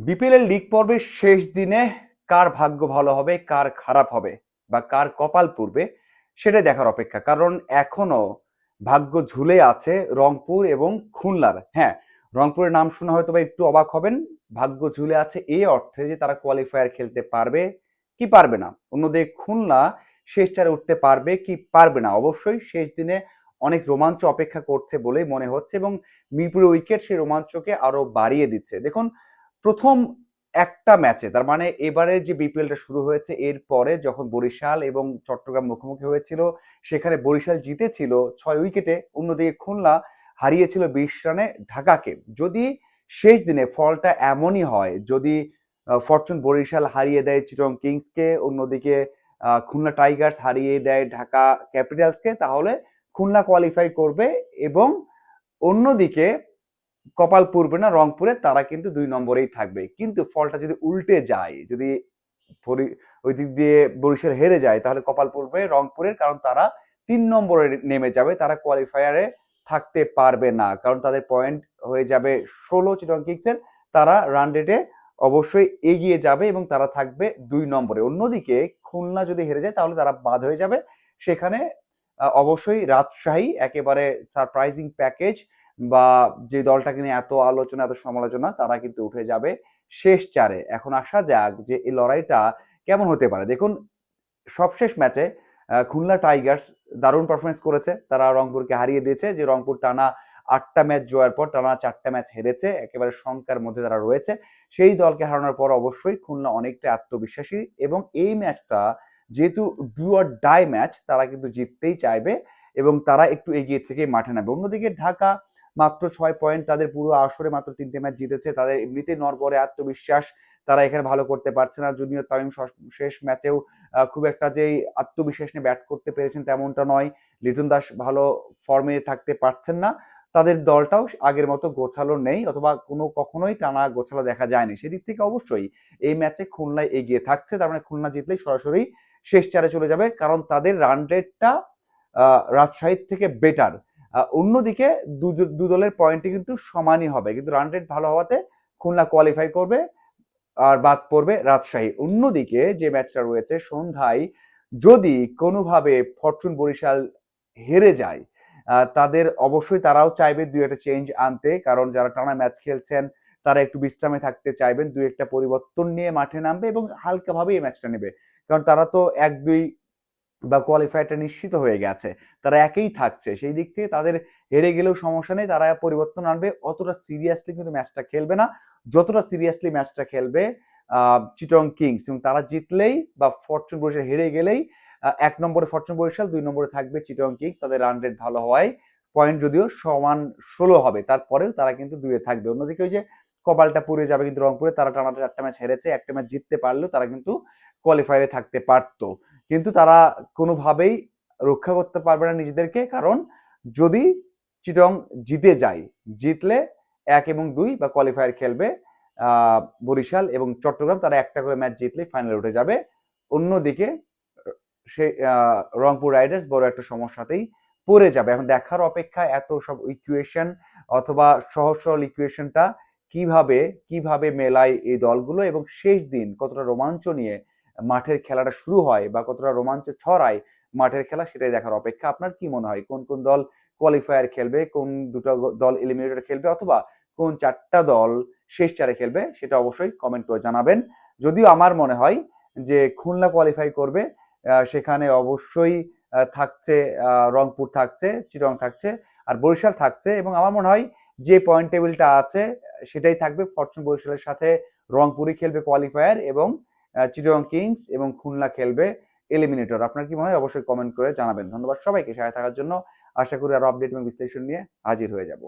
BPL league পর্বের শেষ দিনে কার ভাগ্য ভালো হবে, কার খারাপ হবে বা কার কপাল পূর্বে সেটাই দেখার অপেক্ষা। কারণ এখনও ভাগ্য ঝুলে আছে রংপুর এবং খুলনার। হ্যাঁ রংপুরের নাম শুনে হয়তো বা একটু অবাক হবেন। ভাগ্য ঝুলে আছে এই অর্থে যে তারা কোয়ালিফায়ার খেলতে পারবে কি পারবে না। অন্যদিকে খুলনা শেষ চারে উঠতে পারবে কি পারবে না। অবশ্যই শেষ দিনে অনেক রোমাঞ্চ অপেক্ষা করছে বলেই মনে হচ্ছে এবং মিরপুরের উইকেট সেই রোমাঞ্চকে আরও বাড়িয়ে দিচ্ছে। দেখুন প্রথম একটা ম্যাচে তার মানে এবারে যে বিপিএলটা শুরু হয়েছে এরপরে যখন বরিশাল এবং চট্টগ্রাম মুখোমুখি হয়েছিল, সেখানে বরিশাল জিতেছিল ছয় উইকেটে, অন্যদিকে খুলনা হারিয়েছিল বিশ রানে ঢাকাকে। যদি শেষ দিনে ফলটা এমনই হয়, যদি ফরচুন বরিশাল হারিয়ে দেয় চিটং কিংসকে অন্যদিকে খুলনা টাইগার্স হারিয়ে দেয় ঢাকা ক্যাপিটালসকে তাহলে খুলনা কোয়ালিফাই করবে এবং অন্যদিকে কপাল পূর্বে না, রংপুরে তারা কিন্তু দুই নম্বরেই থাকবে। কিন্তু ফলটা যদি উল্টে যায়, যদি ওই দিক দিয়ে বরিশাল হেরে যায়, তাহলে কপাল পূর্বে রংপুরের, কারণ তারা তিন নম্বরে নেমে যাবে। তারা কোয়ালিফায়ারে থাকতে পারবে না, কারণ তাদের পয়েন্ট হয়ে যাবে ষোলো চিটং কিংসের। তারা রান রেটে অবশ্যই এগিয়ে যাবে এবং তারা থাকবে দুই নম্বরে। অন্যদিকে খুলনা যদি হেরে যায়, তাহলে তারা বাদ হয়ে যাবে। সেখানে অবশ্যই রাজশাহী একেবারে সারপ্রাইজিং প্যাকেজ বা যে দলটাকে নিয়ে এত আলোচনা, এত সমালোচনা, তারা কিন্তু উঠে যাবে শেষ চারে। এখন আসা যাক যে এই লড়াইটা কেমন হতে পারে। দেখুন, সবশেষ ম্যাচে খুলনা টাইগার্স দারুণ পারফরমেন্স করেছে। তারা রংপুরকে হারিয়ে দিয়েছে যে রংপুর টানা আটটা ম্যাচ জয়ের পর টানা চারটা ম্যাচ হেরেছে। একেবারে শঙ্কার মধ্যে তারা রয়েছে। সেই দলকে হারানোর পর অবশ্যই খুলনা অনেকটা আত্মবিশ্বাসী এবং এই ম্যাচটা যেহেতু ডু অর ডাই ম্যাচ, তারা কিন্তু জিততেই চাইবে এবং তারা একটু এগিয়ে থেকে মাঠে নামবে। অন্যদিকে ঢাকা মাত্র ছয় পয়েন্ট তাদের পুরো আসরে মাত্র তিনটে ম্যাচ জিতেছে। তাদের এমনিতেই নরবরে আত্মবিশ্বাস তারা এখানে ভালো করতে পারছে না। জুনিয়র তামিম শেষ ম্যাচেও খুব একটা যে আত্মবিশ্বাস নিয়ে ব্যাট করতে পেরেছেন তেমনটা নয়। লিটন দাস ভালো ফর্মে থাকতে পারছেন না। তাদের দলটাও আগের মতো গোছালো নেই অথবা কোনো কখনোই টানা গোছালো দেখা যায়নি। সেদিক থেকে অবশ্যই এই ম্যাচে খুলনায় এগিয়ে থাকছে। তার মানে খুলনা জিতলেই সরাসরি শেষ চারে চলে যাবে। কারণ তাদের রান রেটটা রাজশাহীর থেকে বেটার অন্যদিকে দু দলের পয়েন্টই কিন্তু সমানই হবে। কিন্তু রান রেট ভালো হওয়াতে খুলনা কোয়ালিফাই করবে আর বাদ পড়বে রাজশাহী। অন্যদিকে যে ম্যাচটা রয়েছে সন্ধ্যায়, যদি কোনোভাবে ফরচুন বরিশাল হেরে যায় তাদের অবশ্যই তারাও চাইবে দুই একটা চেঞ্জ আনতে। কারণ যারা টানা ম্যাচ খেলছেন, তারা একটু বিশ্রামে থাকতে চাইবেন, দুই একটা পরিবর্তন নিয়ে মাঠে নামবে এবং হালকাভাবে এই ম্যাচটা নেবে। কারণ তারা তো এক দুই বা কোয়ালিফাইটা নিশ্চিত হয়ে গেছে। তারা একেই থাকছে। সেই দিক থেকে তাদের হেরে গেলেও সমস্যা নেই। তারা পরিবর্তন আনবে। অতটা সিরিয়াসলি কিন্তু ম্যাচটা খেলবে না। যতটা সিরিয়াসলি ম্যাচটা খেলবে চিটং কিংস এবং তারা জিতলেই বা ফরচুন বরিশাল হেরে গেলেই এক নম্বরে ফরচুন বরিশাল, দুই নম্বরে থাকবে চিটং কিংস তাদের রান রেট ভালো হওয়ায় পয়েন্ট যদিও সমান ষোলো হবে। তারপরেও তারা কিন্তু দুয়ে থাকবে। অন্যদিকে ওই যে কপালটা পুড়ে যাবে কিন্তু রংপুরে, তারা টানা চারটা ম্যাচ হেরেছে। একটা ম্যাচ জিততে পারলেও তারা কিন্তু কোয়ালিফায়ারে থাকতে পারতো। কিন্তু তারা কোনোভাবেই রক্ষা করতে পারবে না নিজেদেরকে কারণ যদি চিটং জিতে যায় জিতলে এক এবং দুই বা কোয়ালিফায়ার খেলবে বরিশাল এবং চট্টগ্রাম তারা একটা করে ম্যাচ জিতলে ফাইনালে উঠে যাবে। অন্যদিকে আহ, রংপুর রাইডার্স বড় একটা সমস্যাতেই পড়ে যাবে। এখন দেখার অপেক্ষা এত সব ইকুয়েশন অথবা সহজ সরল ইকুয়েশনটা কীভাবে কীভাবে মেলায় এই দলগুলো এবং শেষ দিন কতটা রোমাঞ্চ নিয়ে মাঠের খেলাটা শুরু হয় বা কতটা রোমাঞ্চ ছড়ায় মাঠের খেলা সেটাই দেখার অপেক্ষা। আপনার কি মনে হয়? কোন কোন দল কোয়ালিফায়ার খেলবে? কোন দুটো দল এলিমিনেটর খেলবে? অথবা কোন চারটা দল শেষ চারে খেলবে? সেটা অবশ্যই কমেন্ট করে জানাবেন। যদিও আমার মনে হয় যে খুলনা কোয়ালিফাই করবে সেখানে অবশ্যই থাকছে রংপুর থাকছে চিরং থাকছে, আর বরিশাল থাকছে এবং আমার মনে হয় যে পয়েন্ট টেবিলটা আছে, সেটাই থাকবে। ফরচুন বরিশালের সাথে রংপুরই খেলবে কোয়ালিফায়ার এবং চিটাগং কিংস এবং খুলনা খেলবে এলিমিনেটর আপনার কি মনে হয়? অবশ্যই কমেন্ট করে জানাবেন। ধন্যবাদ সবাইকে। সাথে থাকার জন্য আশা করি আরও আপডেট এবং বিশ্লেষণ নিয়ে হাজির হয়ে যাব।